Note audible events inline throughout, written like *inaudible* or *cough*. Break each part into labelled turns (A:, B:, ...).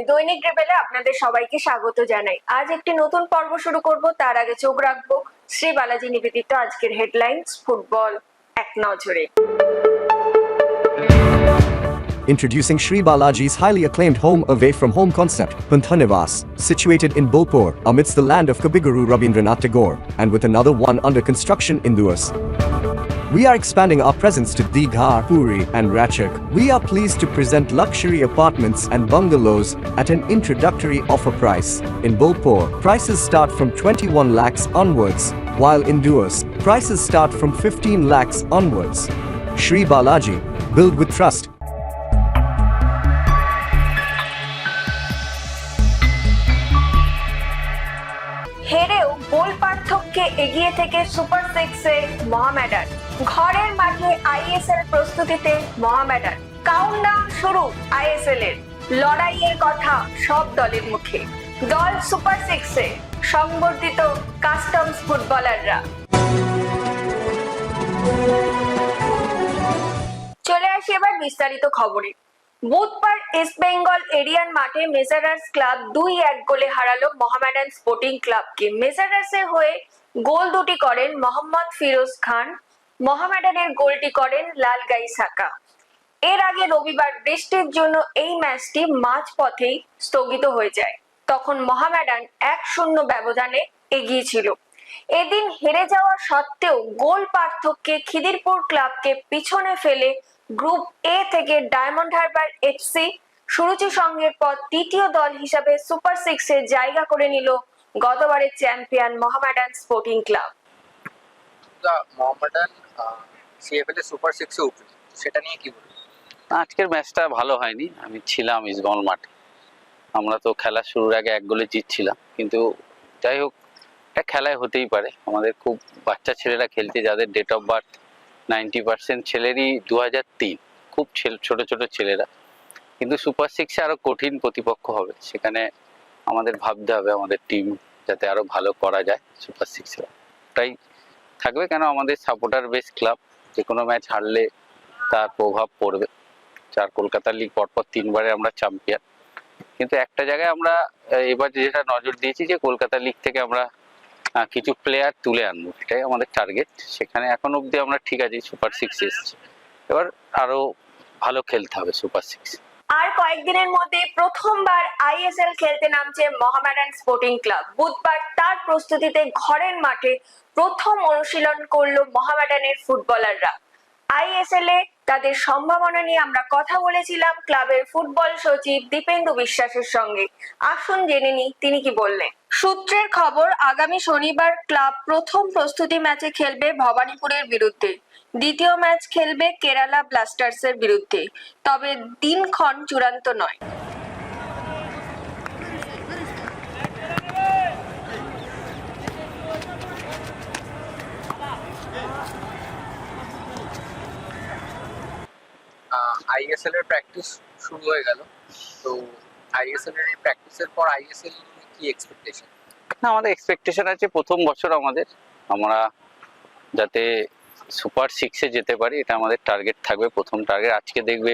A: হয়নি দৈনিক রেবেলে আপনাদের সবাইকে স্বাগত জানাই আজ একটি নতুন পর্ব শুরু করব তার আগে চোখ রাখব শ্রী বালাজি নিবেদিত আজকের হেডলাইন্স ফুটবল এক নজরে
B: Introducing Sri Balaji's highly acclaimed home away from home concept, Panthanivas, situated in Bolpur, amidst the land of Kabiguru Rabindranath Tagore, and with another one under construction in Duas. We are expanding our presence to Digha, Puri, and Ratchak. We are pleased to present luxury apartments and bungalows at an introductory offer price. In Bolpur, prices start from 21 lakhs onwards, while in Duas, prices start from 15 lakhs onwards. Sri Balaji, build with trust.
A: হেরেও গোল পার্থক্যে এগিয়ে থেকে super সিক্সে মহামেডান ঘরের মাঠে ISL প্রস্তুতিতে মহামেডান। Countdown শুরু ISL এর লড়াইয়ের কথা সব দলের মুখে। দল সুপার সিক্সে সংবর্ধিত কাস্টমস ফুটবলাররা চলে আসি এবার বিস্তারিত খবরে। বুধবার ইস্ট বেঙ্গল এরিয়ান মাঠে মেসারার্স ক্লাব দুই এক গোলে হারালো মোহামেডান স্পোর্টিং ক্লাবকে মেসারার্সের হয়ে গোল দুটি করেন মোহাম্মদ ফিরোজ খান। মোহামেডানের গোলটি করেন লালগাই সাকা। এর আগে রবিবার বৃষ্টির জন্য এই ম্যাচটি মাঝ পথেই স্থগিত হয়ে যায়। তখন মোহামেডান এক শূন্য ব্যবধানে এগিয়ে ছিল। এদিন হেরে যাওয়া সত্ত্বেও গোল পার্থক্যে খিদিরপুর ক্লাবকে পিছনে ফেলে গ্রুপ এ থেকে ডায়মন্ড হারবার এফসি সুরুচি সঙ্গের পর তৃতীয় দল হিসাবে সুপার সিক্সে জায়গা করে নিল গতবারের champion Mohammedan Sporting
C: Club. Mohammedan CFL এ সুপার উঠল সেটা নিয়ে কি বলব?
D: আজকের ম্যাচটা ভালো হয়নি। আমি ছিলাম ইসবল মাঠে। আমরা তো খেলা শুরুর আগে এক গোলে জিতছিলাম। কিন্তু যাই হোক এটা খেলায় হতেই পারে। আমাদের খুব বাচ্চা ছেলেরা খেলছে, যাদের date of birth ninety percent ছেলেরই দু হাজার তিন। খুব ছোট ছোট ছেলেরা। কিন্তু সুপার সিক্সে আরও কঠিন প্রতিপক্ষ হবে। সেখানে আমাদের ভাবতে হবে আমাদের টিম যাতে আরও ভালো করা যায় সুপার সিক্সে তাই থাকবে কেন আমাদের সাপোর্টার বেস ক্লাব যে কোনো ম্যাচ হারলে তার প্রভাব পড়বে। চার কলকাতা লিগ পরপর তিনবারে আমরা চ্যাম্পিয়ন কিন্তু একটা জায়গায় আমরা এবার যেটা নজর দিয়েছি যে কলকাতা লিগ থেকে আমরা কিছু প্লেয়ার তুলে আনব, এটাই আমাদের টার্গেট সেখানে এখন অবধি আমরা ঠিক আছি সুপার সিক্স এসছি। এবার আরও ভালো খেলতে হবে সুপার সিক্স
A: আর কয়েকদিনের মধ্যে প্রথমবার আইএসএল খেলতে নামছে মহামেডান স্পোর্টিং ক্লাব। বুধবার তার প্রস্তুতিতে ঘরের মাঠে প্রথম অনুশীলন করল মহামেডানের ফুটবলাররা। আইএসএল এ তাদের সম্ভাবনা নিয়ে আমরা কথা বলেছিলাম ক্লাবের ফুটবল সচিব দীপেন্দু বিশ্বাসের সঙ্গে। আসুন জেনে নিই তিনি কি বললেন। সূত্রের খবর, আগামী শনিবার ক্লাব প্রথম প্রস্তুতি ম্যাচে খেলবে ভবানীপুরের বিরুদ্ধে। দ্বিতীয় ম্যাচ খেলবে কেরালা ব্লাস্টার্সের বিরুদ্ধে। তবে দিনক্ষণ চূড়ান্ত নয়।
C: আইএসএল এর প্র্যাকটিস শুরু হয়ে গেল। তো আইএসএল এর প্র্যাকটিসের পর আইএসএল কি এক্সপেকটেশন
D: না আমাদের এক্সপেকটেশন আছে প্রথম বছর আমাদের। আমরা যাতে সুপার সিক্সে যেতে পারি এটা আমাদের টার্গেট থাকবে প্রথম টার্গেট আজকে দেখবে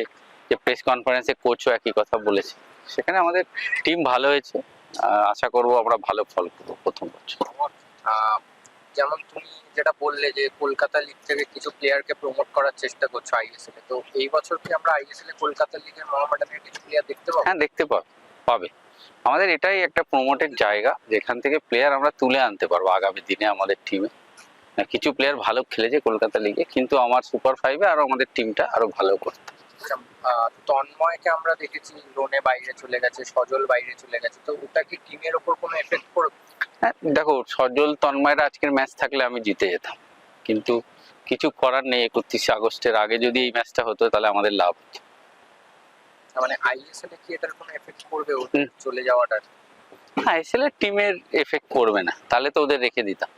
D: যে প্রেস কনফারেন্সে কোচও একই কথা বলেছে। সেখানে আমাদের টিম ভালো হয়েছে। আশা করব আমরা ভালো ফল করব প্রথম বছর।
C: যেমন তুমি যেটা বললে যে কলকাতা লিগ থেকে কিছু প্লেয়ারকে প্রমোট করার চেষ্টা করছ আইএসএল এ তো এই বছর কি আমরা আইএসএল এ কলকাতা লিগের মোহামেডানের কিছু প্লেয়ার দেখতে পাবো?
D: হ্যাঁ দেখতে পাবে পাবে। আমাদের এটাই একটা প্রমোটের জায়গা যেখান থেকে প্লেয়ার আমরা তুলে আনতে পারব আগামী দিনে আমাদের টিমে কিছু প্লেয়ার ভালো খেলেছে কলকাতা লিগে কিন্তু আমার সুপার ফাইভে আরও আমাদের টিমটা আরও ভালো করতে।
C: আচ্ছা, তন্ময়কে আমরা দেখেছি লোনে বাইরে চলে গেছে সজল বাইরে চলে গেছে তো ওটা কি টিমের ওপর কোনো এফেক্ট পড়বে?
D: দেখো সজল তন্ময়ের আজকের ম্যাচ থাকলে আমি জিতে যেতাম। কিন্তু কিছু করার নেই একত্রিশে আগস্টের আগে যদি এই ম্যাচটা হতো তাহলে আমাদের লাভ হতো।
C: মানে আইএসএল এ কি এটার কোনো এফেক্ট
D: করবে
C: চলে যাওয়াটার?
D: হ্যাঁ এসএল টিমের এফেক্ট করবে না। তাহলে তো ওদের রেখে দিতাম।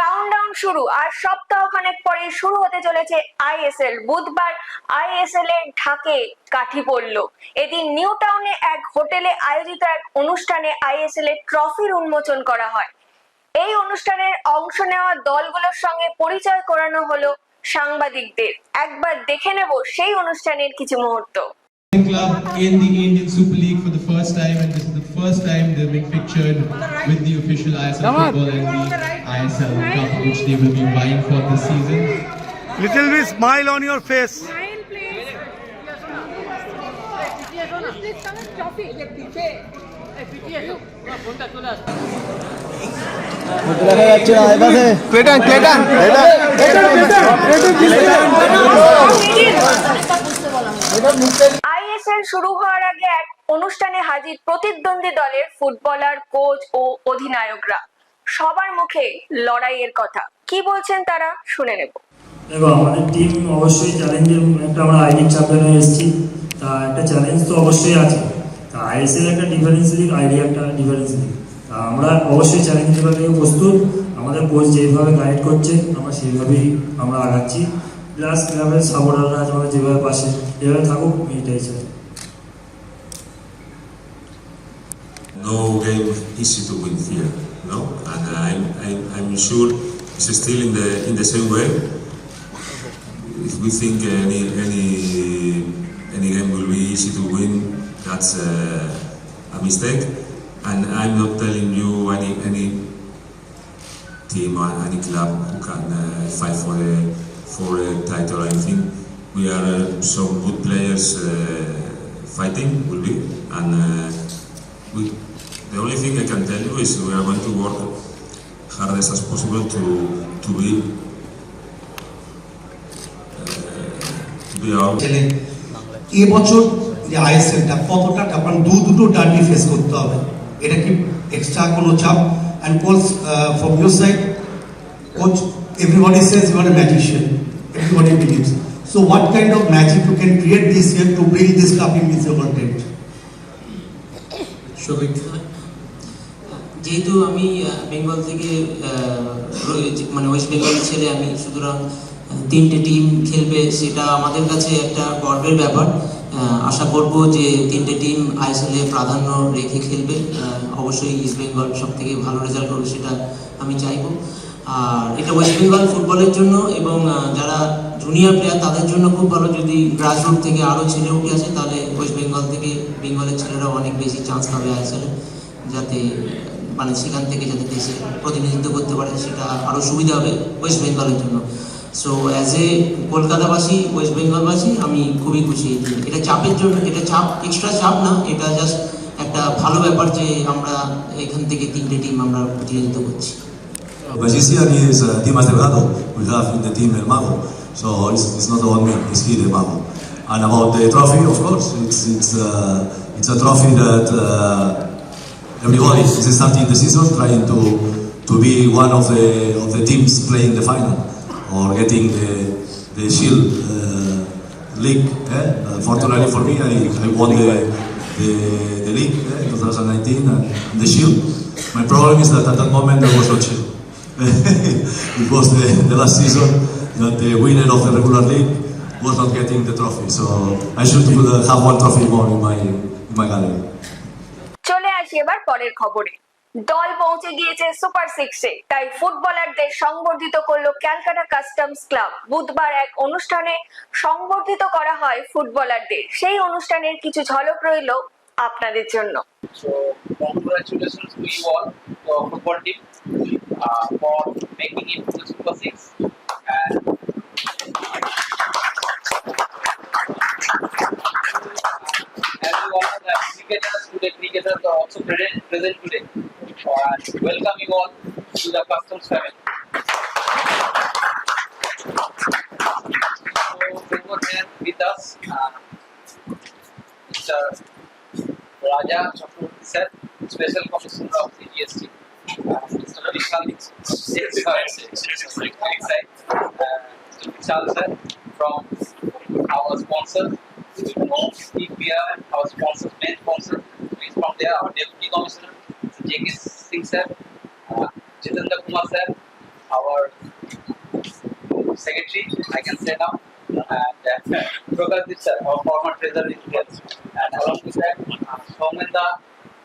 A: কাউন্টডাউন শুরু। আর সপ্তাহখানেক পরে শুরু হতে চলেছে আইএসএল বুধবার আইএসএল এর ঢাকে কাঠি পড়ল। এদিন নিউ টাউনে এক হোটেলে আয়োজিত এক অনুষ্ঠানে আইএসএল এর ট্রফির উন্মোচন করা হয়। এই অনুষ্ঠানের অংশ নেওয়া দলগুলোর সঙ্গে পরিচয় করানো হলো সাংবাদিকদের। একবার দেখে নেব সেই অনুষ্ঠানের কিছু মুহূর্ত।
E: Club in the Indian Super League for the first time, and this is the first time they're being pictured with the official ISL football and the ISL which they will be buying for this season.
F: Little bit smile on your face.
G: Smile, please. দেখা যাচ্ছে আইবাসে Clayton Clayton
A: ISL শুরু হওয়ার আগে এক অনুষ্ঠানে হাজির প্রতিদ্বন্দ্বী দলের ফুটবলার কোচ ও অধিনায়করা সবার মুখে লড়াইয়ের কথা। কি বলছেন তারা? শুনে নেব।
H: দেখো আমাদের টিম অবশ্যই চ্যালেঞ্জের একটা আমরা আইডি চ্যাম্পিয়ন হয়ে এসেছি। তা একটা চ্যালেঞ্জ তো অবশ্যই আছে। তা আইএসএল একটা ডিফারেন্স লিগ আইডি একটা ডিফারেন্স লিগ তা আমরা অবশ্যই চ্যালেঞ্জ জন্য প্রস্তুত। আমাদের কোচ যেভাবে গাইড করছে আমরা সেইভাবেই আমরা আগাচ্ছি। প্লাস ক্লাবের সাপোর্টাররা আমাদের যেভাবে পাশে যেভাবে থাকুক এইটাই চাই
I: no game easy to win here, no, and I'm, I'm, I'm sure it's still in the in the same way. If we think any any any game will be easy to win, that's uh, a mistake. And I'm not telling you any any team or any club who can uh, fight for a for a title or anything. We are uh, some good players uh, fighting will be, and uh, we. The only thing I can tell you is we are going to work hardest as possible to to be uh, to be out.
J: ছেলে এবছর যে আইএসএলটা কতটা কারণ দু দুটো derby face করতে হবে এটা কি এক্সট্রা কোনো চাপ and coach from your side coach everybody says you are a magician everybody believes so what kind of magic you can create this year to bring this cup in this continent
H: Sabik
K: যেহেতু আমি বেঙ্গল থেকে মানে West বেঙ্গলের ছেলে আমি, সুতরাং তিনটে team খেলবে সেটা আমাদের কাছে একটা গর্বের ব্যাপার। আশা করব যে তিনটে টিম আইএসএলে প্রাধান্য রেখে খেলবে। অবশ্যই ইস্ট বেঙ্গল সব থেকে ভালো রেজাল্ট করবে সেটা আমি চাইব। আর এটা ওয়েস্ট বেঙ্গল ফুটবলের জন্য এবং যারা জুনিয়র প্লেয়ার তাদের জন্য খুব ভালো। যদি গ্রাসরুট থেকে আরও ছেলে উঠে আসে তাহলে ওয়েস্ট বেঙ্গল থেকে বেঙ্গলের ছেলেরা অনেক বেশি চান্স পাবে আইএসএলে যাতে মানে সেখান থেকে যাতে দেশে প্রতিনিধিত্ব করতে পারে সেটা আরও সুবিধা হবে ওয়েস্ট বেঙ্গলের জন্য সো অ্যাজ এ কলকাতাবাসী ওয়েস্ট বেঙ্গলবাসী আমি খুবই খুশি এটা চাপের জন্য এটা চাপ এক্সট্রা চাপ না এটা জাস্ট একটা ভালো ব্যাপার যে আমরা এখান থেকে তিনটে টিম আমরা প্রতিনিধিত্ব করছি
I: Magician is uh, Dimas Delgado. We have in the team El Mago, so it's, it's not me. It's he the Mago. And about the trophy, of course, it's it's uh, it's a trophy that uh, everybody is starting the season trying to to be one of the of the teams playing the final or getting the the Shield uh, league. Eh? Uh, fortunately for me, I, I won the the, the league eh, 2019 and the Shield. My problem is that at that moment there was no Shield. *laughs* it was the, the last season that the winner of the regular league was not getting the trophy. So I should have one trophy more in my in my gallery.
A: আসি এবার পরের খবরে। দল পৌঁছে গিয়েছে super সিক্সে তাই ফুটবলারদের সংবর্ধিত করল ক্যালকাটা কাস্টমস ক্লাব বুধবার এক অনুষ্ঠানে সংবর্ধিত করা হয় ফুটবলারদের সেই অনুষ্ঠানের কিছু ঝলক রইল আপনাদের জন্য।
C: So congratulations to you all, the football present, today. Uh, welcome you all to the customs family. So over here with us, uh, Mr. Raja Chakravarti sir, Special Commissioner of the GST. Uh, Mr. Ravi Khalid, yes, sorry, right side. Uh, Mr. Vishal sir from our sponsor. We know EPR, our sponsor, main sponsor. He's from there, Deputy Mr. J.K. Singh sir. Uh, Jitendra Kumar sir, our secretary, I can say now. And uh, Prakash sir, our former treasurer is here. And along with that, uh, Soumendra,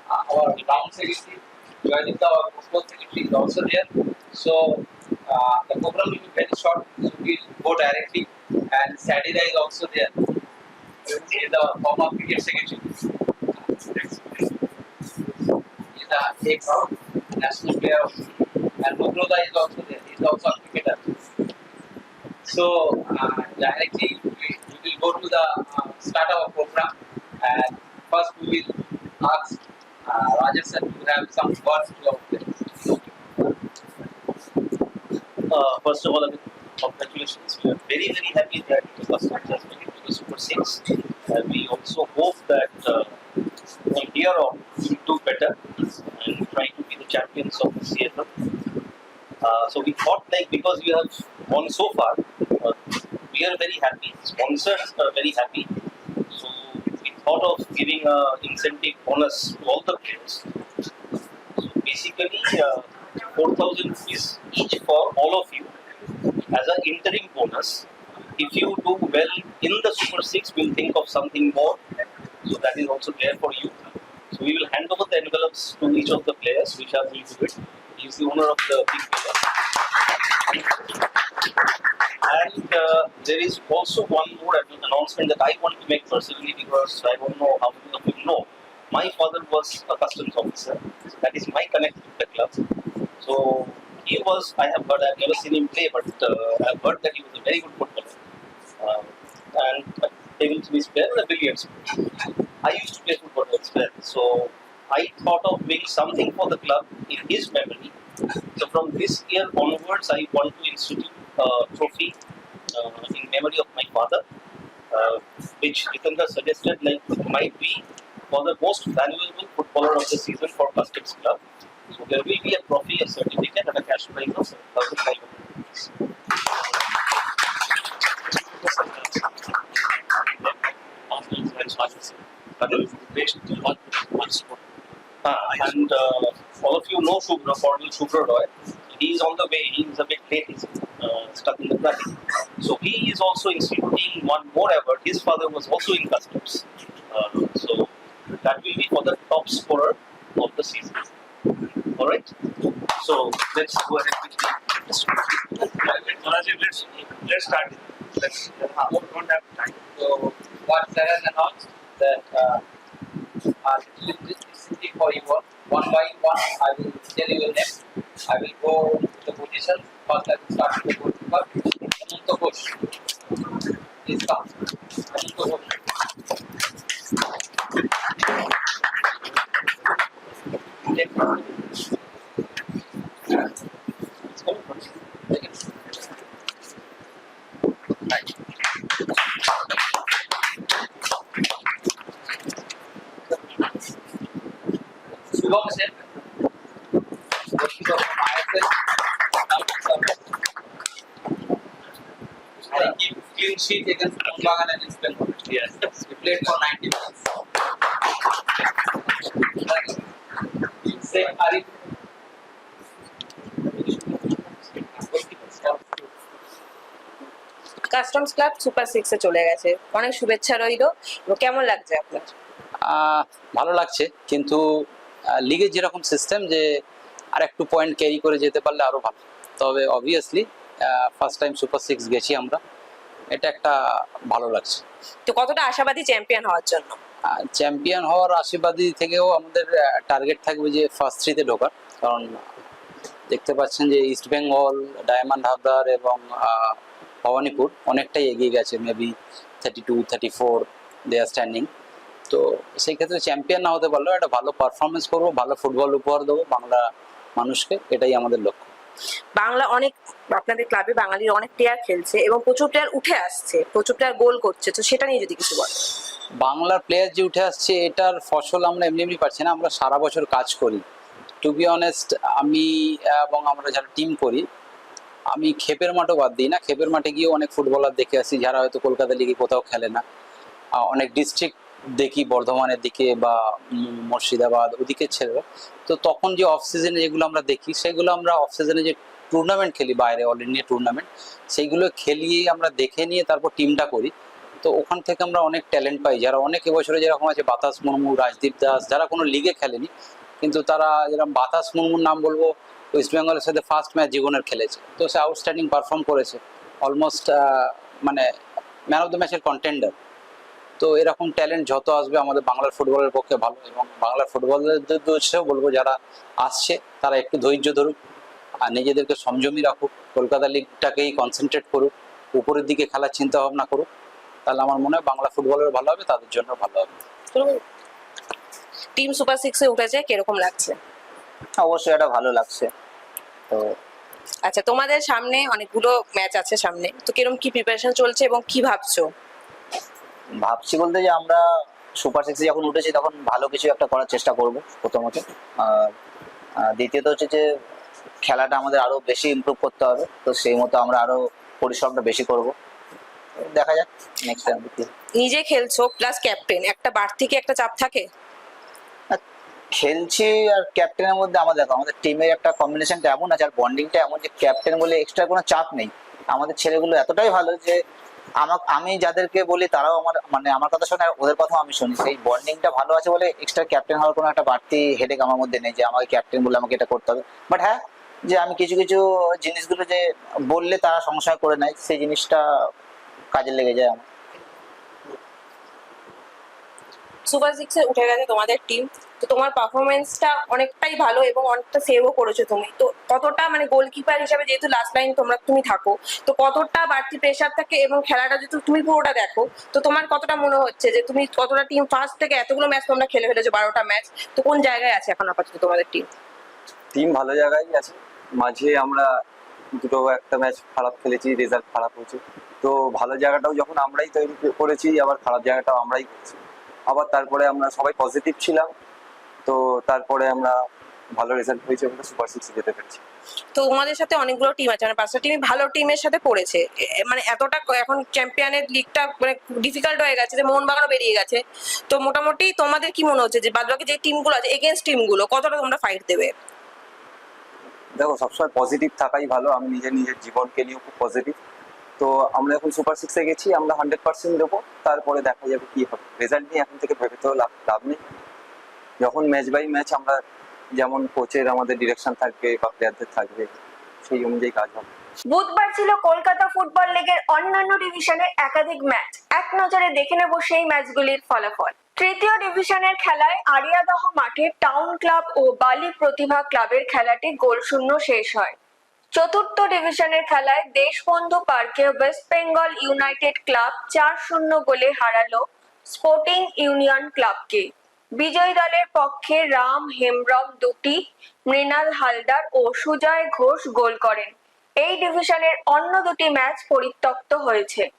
C: uh, our town secretary, Joyalita, our football secretary is also there. So uh, the program will be very short, so we'll go directly. And Sadira is also there. The former cricket secretary. Take out national player of and Mugnoda is also there. He also a cricketer. So uh, directly we, will go to the uh, start our program and first we will ask uh, Rajesh to have some words to.
L: Uh, first of all, congratulations. We are very, very happy that the Custom just went into the Super 6. And we also hope that uh, from here on, do better and trying to be the champions of CFL. Uh, so we thought like because we have won so far, uh, we are very happy. Sponsors are very happy. So we thought of giving a incentive bonus to all the players. So basically, uh, 4,000 rupees each for all of you as an interim bonus. If you do well in the Super 6, we'll think of something more. So that is also there for you. So we will hand over the envelopes to each of the players, which are will do it. He is the owner of the big player. And uh, there is also one more announcement that I want to make personally because I don't know how many of you know. My father was a customs officer. That is my connection with the club. So he was, I have heard, I've never seen him play, but uh, I've heard that he was a very good footballer. Um, and table tennis player a player. I used to play football as well. So I thought of doing something for the club in his memory. So from this year onwards, I want to institute a trophy uh, in memory of my father, uh, which Jitendra suggested like might be for the most valuable footballer of the season for Customs Club. So there will be a trophy, a certificate, and a cash prize of 7,500 rupees. Ah, and uh, all of you know Shubhra, Colonel Shubhra Roy. He is on the way. He is a bit late. He's uh, stuck in the traffic. So he is also instituting one more effort. His father was also in customs. Uh, so that will be for the top scorer of the season. All right. So let's go ahead with the. Let's let's start. Let's. Uh, don't have time.
C: So what sir has announced that uh, uh, this is simply for you. One by one, I will tell you your name. I will go to the position. First, I will start with the goalkeeper. Ananta Ghosh. Sheet against Mumbagan and East Bengal.
L: Yes.
C: We played for 90 minutes. Say Arif.
G: Customs club super সিক্সে চলে গেছে অনেক শুভেচ্ছা রইল কেমন লাগছে আপনার
D: ভালো লাগছে কিন্তু লিগের যেরকম সিস্টেম যে আর একটু পয়েন্ট ক্যারি করে যেতে পারলে আরও ভালো তবে obviously first time super six গেছি আমরা এটা একটা ভালো লাগছে।
G: তো কতটা আশাবাদী চ্যাম্পিয়ন হওয়ার জন্য?
D: চ্যাম্পিয়ন হওয়ার আশীর্বাদী থেকেও আমাদের টার্গেট থাকবে যে ফার্স্ট থ্রিতে ঢোকার। কারণ দেখতে পাচ্ছেন যে ইস্ট বেঙ্গল ডায়মন্ড হাবদার এবং ভবানীপুর অনেকটাই এগিয়ে গেছে। Maybe thirty two thirty four they are standing তো সেই ক্ষেত্রে চ্যাম্পিয়ন না হতে পারলেও একটা ভালো পারফরমেন্স করব ভালো ফুটবল উপহার দেবো বাংলা মানুষকে। এটাই আমাদের লক্ষ্য।
G: বাংলা অনেক, আপনাদের ক্লাবে বাঙালির অনেক প্লেয়ার খেলছে এবং প্রচুর প্লেয়ার উঠে আসছে, প্রচুর প্লেয়ার গোল করছে, তো সেটা নিয়ে যদি কিছু বলেন।
D: বাংলার প্লেয়ার যে উঠে আসছে, এটার ফসল আমরা এমনি এমনি পাচ্ছি না, আমরা সারা বছর কাজ করি। টু বি অনেস্ট আমি এবং আমরা যারা টিম করি, আমি খেপের মাঠও বাদ দিই না। খেপের মাঠে গিয়ে অনেক ফুটবলার দেখে আসি, যারা হয়তো কলকাতা লিগে কোথাও খেলে না। অনেক ডিস্ট্রিক্ট দেখি বর্ধমানের দিকে বা মুর্শিদাবাদ, ওদিকে ছেড়ে। তো তখন যে অফ সিজনে যেগুলো আমরা দেখি, সেগুলো আমরা অফ সিজনে যে টুর্নামেন্ট খেলি বাইরে অল ইন্ডিয়া টুর্নামেন্ট সেইগুলো খেলিয়ে আমরা দেখে নিয়ে তারপর টিমটা করি। তো ওখান থেকে আমরা অনেক ট্যালেন্ট পাই। যারা অনেক এবছরে যেরকম আছে বাতাস মুর্মু, রাজদীপ দাস, যারা কোনো লিগে খেলেনি, কিন্তু তারা যেরকম বাতাস মুর্মুর নাম বলব ওয়েস্ট বেঙ্গলের সাথে ফার্স্ট ম্যাচ জীবনের খেলেছে। তো সে আউটস্ট্যান্ডিং পারফর্ম করেছে। অলমোস্ট মানে ম্যান অফ দ্য ম্যাচের কন্টেন্ডার তো এরকম ট্যালেন্ট যত আসবে আমাদের বাংলার ফুটবলের পক্ষে ভালো এবং বাংলার ফুটবলের উদ্দেশ্যেও বলব যারা আসছে তারা একটু ধৈর্য ধরুক আর নিজেদেরকে সংযমী রাখুক কলকাতা লিগটাকেই কনসেন্ট্রেট করুক উপরের দিকে খেলার চিন্তা ভাবনা করুক তাহলে আমার মনে হয় বাংলা ফুটবলের ভালো হবে তাদের জন্য ভালো হবে।
G: টিম সুপার সিক্সে উঠেছে কীরকম লাগছে?
C: অবশ্যই এটা ভালো লাগছে। তো
G: আচ্ছা তোমাদের সামনে অনেকগুলো ম্যাচ আছে সামনে তো কীরকম কি প্রিপারেশন চলছে এবং কি ভাবছ?
C: ভাবছি বলতে যে আমরা সুপার সিক্সে যখন উঠেছি তখন ভালো কিছু একটা করার চেষ্টা করব প্রথমত। আর দ্বিতীয়ত হচ্ছে যে খেলাটা আমাদের আরও বেশি ইমপ্রুভ করতে হবে। তো সেই মতো আমরা আরও পরিশ্রমটা বেশি করব। দেখা যাক নেক্সট টাইম
G: নিজে খেলছো প্লাস ক্যাপ্টেন একটা বাড়তি কি একটা চাপ থাকে?
C: খেলছি আর ক্যাপ্টেনের মধ্যে আমাদের দেখো আমাদের টিমের একটা কম্বিনেশনটা এমন আছে আর বন্ডিংটা এমন যে ক্যাপ্টেন বলে এক্সট্রা কোনো চাপ নেই। আমাদের ছেলেগুলো এতটাই ভালো যে আমার, আমি যাদেরকে বলি তারাও আমার মানে আমার কথা শোনে, ওদের কথাও আমি শুনি। সেই বন্ডিংটা ভালো আছে বলে এক্সট্রা ক্যাপ্টেন হওয়ার কোনো একটা বাড়তি হেডেক আমার মধ্যে নেই যে আমাকে ক্যাপ্টেন বলে আমাকে এটা করতে হবে। বাট হ্যাঁ যে আমি কিছু কিছু জিনিসগুলো যে বললে তারা সংশয় করে নেয়, সেই জিনিসটা কাজে লেগে যায় আমার।
G: সুপার সিক্সে উঠে গেছে তোমাদের টিম তো তোমার পারফরমেন্সটা অনেকটাই ভালো এবং অনেকটা সেভও করেছ তুমি। তো কতটা মানে গোলকিপার হিসাবে যেহেতু লাস্ট লাইন তোমরা, তুমি থাকো, তো কতটা বাড়তি প্রেশার থাকে এবং খেলাটা যেহেতু তুমি পুরোটা দেখো, তো তোমার কতটা মনে হচ্ছে যে তুমি কতটা টিম ফার্স্ট থেকে এতগুলো ম্যাচ তোমরা খেলে ফেলেছো, বারোটা ম্যাচ তো কোন জায়গায় আছে এখন আপাতত তোমাদের টিম
M: টিম ভালো জায়গায় আছে। মাঝে আমরা দুটো একটা ম্যাচ খারাপ খেলেছি রেজাল্ট খারাপ হয়েছে। তো ভালো জায়গাটাও যখন আমরাই তৈরি করেছি, আবার খারাপ জায়গাটাও আমরাই করেছি। আবার তারপরে আমরা সবাই পজিটিভ ছিলাম। তো তারপরে আমরা ভালো রেজাল্ট হয়েছে বলে সুপার সিক্সে যেতে পেরেছি।
G: তো তোমাদের সাথে অনেকগুলো টিম আছে মানে পাঁচটা টিমই ভালো টিমের সাথে পড়েছে। মানে এতটা এখন চ্যাম্পিয়নের লিগটা মানে ডিফিকাল্ট হয়ে গেছে যে মোহনবাগানও বেরিয়ে গেছে। তো মোটামুটি তোমাদের কি মনে হচ্ছে যে বাদবাকি যে টিমগুলো আছে এগেনস্ট টিমগুলো কতটা তোমরা ফাইট দেবে?
M: দেখো সবসময় পজিটিভ থাকাই ভালো। আমি নিজের নিজের জীবনকে নিয়েও খুব পজিটিভ তো আমরা এখন সুপার সিক্সে গেছি আমরা হান্ড্রেড পার্সেন্ট দেবো। তারপরে দেখা যাবে কি হবে। রেজাল্ট নিয়ে এখন থেকে ভেবে তো লাভ লাভ নেই। যখন ম্যাচ বাই ম্যাচ আমরা যেমন কোচের আমাদের ডিরেকশন থাকবে বা প্লেয়ারদের থাকবে, সেই অনুযায়ী কাজ হবে।
A: বুধবার ছিল কলকাতা ফুটবল লিগের অন্যান্য ডিভিশনের একাধিক ম্যাচ এক নজরে দেখে নেব সেই ম্যাচগুলির ফলাফল। তৃতীয় ডিভিশনের খেলায় আরিয়াদহ মাঠে টাউন ক্লাব ও বালি প্রতিভা ক্লাবের খেলাটি গোলশূন্য শেষ হয়। চতুর্থ ডিভিশনের খেলায় দেশবন্ধু পার্কে ওয়েস্ট বেঙ্গল ইউনাইটেড ক্লাব চার শূন্য গোলে হারালো স্পোর্টিং ইউনিয়ন ক্লাবকে বিজয়ী দলের পক্ষে রাম হেমব্রম দুটি, মৃণাল হালদার ও সুজয় ঘোষ গোল করেন। এই ডিভিশনের অন্য দুটি ম্যাচ পরিত্যক্ত হয়েছে।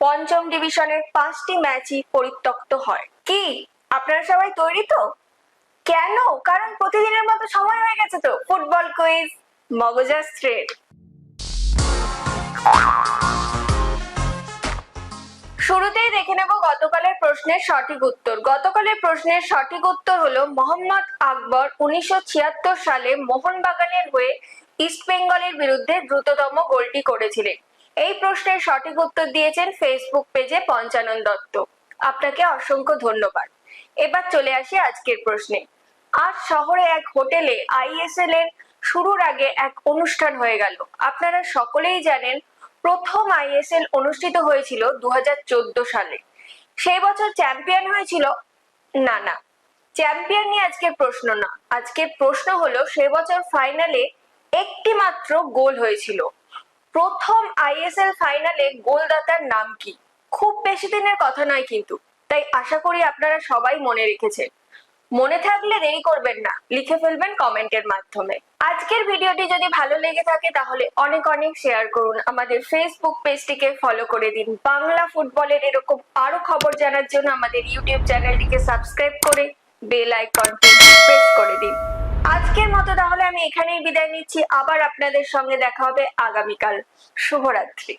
A: পঞ্চম ডিভিশনের পাঁচটি ম্যাচই পরিত্যক্ত হয়। কি? আপনারা সবাই তৈরি তো? কেন? কারণ প্রতিদিনের মতো সময় হয়ে গেছে তো। ফুটবল কুইজ মগজাস্ত্রের শুরুতেই দেখে নেব গতকালের প্রশ্নের সঠিক উত্তর। গতকালের প্রশ্নের সঠিক উত্তর হলো মোহাম্মদ আকবর উনিশশো ছিয়াত্তর সালে মোহনবাগানের হয়ে ইস্ট বেঙ্গলের বিরুদ্ধে দ্রুততম গোলটি করেছিলেন। এই প্রশ্নের সঠিক উত্তর দিয়েছেন ফেসবুক পেজে পঞ্চানন দত্ত। আপনাকে অসংখ্য ধন্যবাদ। এবার চলে আসি আজকের প্রশ্নে। আজ শহরে এক হোটেলে আইএসএল এর শুরুর আগে এক অনুষ্ঠান হয়ে গেল। আপনারা সকলেই জানেন প্রথম আইএসএল অনুষ্ঠিত হয়েছিল দু হাজার চোদ্দ সালে। সেই বছর চ্যাম্পিয়ন হয়েছিল না না চ্যাম্পিয়ন নিয়ে আজকের প্রশ্ন না। আজকের প্রশ্ন হলো, সে বছর ফাইনালে একটি মাত্র গোল হয়েছিল। প্রথম আইএসএল ফাইনালে গোলদাতার নাম কি? খুব বেশি দিনের কথা নয় কিন্তু, তাই আশা করি আপনারা সবাই মনে রেখেছেন। মনে থাকলে দেরি করবেন না। লিখে ফেলবেন কমেন্টের মাধ্যমে। আজকের ভিডিওটি যদি ভালো লেগে থাকে, তাহলে অনেক অনেক শেয়ার করুন। আমাদের ফেসবুক পেজটিকে ফলো করে দিন। বাংলা ফুটবলের এরকম আরও খবর জানার জন্য আমাদের ইউটিউব চ্যানেলটিকে সাবস্ক্রাইব করে বেল আইকনটি প্রেস করে দিন। আজকের মতো তাহলে আমি এখানেই বিদায় নিচ্ছি। আবার আপনাদের সঙ্গে দেখা হবে আগামীকাল। শুভরাত্রি।